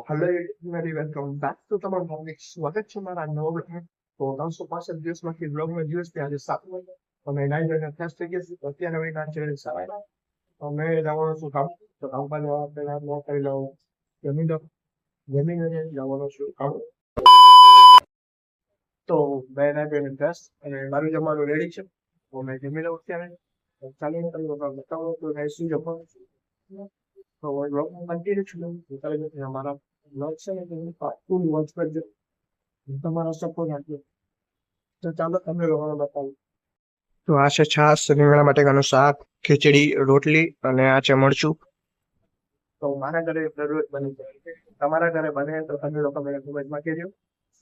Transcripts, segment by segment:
Finally welcome back to તમારું હાર્દિક સ્વાગત છે મારા નવા બ્લોગમાં તો ત્રણસો પાસઠ દિવસમાંથી બ્લોગનો દિવસ છે આજે સાતમો અમે નાઈ જોઈને ફ્રેશ થઈ ગયા છીએ અત્યારે હવે ના છે સવારે અમે જવાનું છું કામ તો કામ પર જવા પહેલા ન કરી લઉં જમી લો જમીને જવાનું છું કામ તો બે ના બે ફ્રેશ અને મારું જમવાનું રેડી છે તો મેં જમી લઉં અત્યારે તો ચાલો તમને બતાવો તો મેં શું જમવાનું છે તો બ્લોગમાં કન્ટિન્યુ છું ચાલો જો બ્લોગ છે ને તમે ફૂલ વોચ કરજો તમારો સપોર્ટ આપજો. તો ચાલો તમને લોકોને બતાવું. તો આ છે છાસ રીંગણા બટેકાનું શાક ખીચડી રોટલી અને આ છે મરચું. તો મારા ઘરે દરરોજ બની જાય તમારા ઘરે બને તો તમે લોકો મને ખૂબ જ માં કહેજો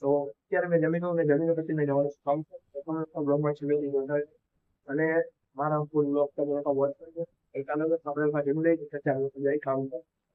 તો અત્યારે મેં જમીન અને જમીન પછી મેં જવાનું કામ. છે બ્લોગમાં છે અને મારા ફૂલ બ્લોગ તમે લોકો વોચ કરજો એક અલગ જ આપણે જમી લઈ જશે ચાલો જઈ પર.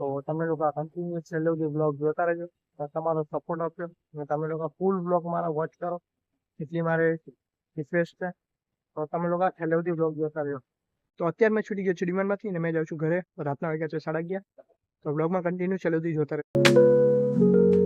તો તમે લોકો કન્ટિન્યુ છેલ્લે સુધી બ્લોગ જોતા રહેજો. તમારો સપોર્ટ આપજો. અને તમે લોકો ફૂલ બ્લોગ મારા વોચ કરો. એટલી મારે રિક્વેસ્ટ છે. તો તમે લોકો છેલ્લે સુધી બ્લોગ જોતા રહેજો. તો અત્યારે મેં છૂટી ગયો છું ડિમાન્ડમાંથી અને મેં જાઉં છું ઘરે. રાતના વાગ્યા છે સાડા અગિયાર. તો બ્લોગમાં કન્ટિન્યુ છેલ્લે સુધી જોતા રહેજો.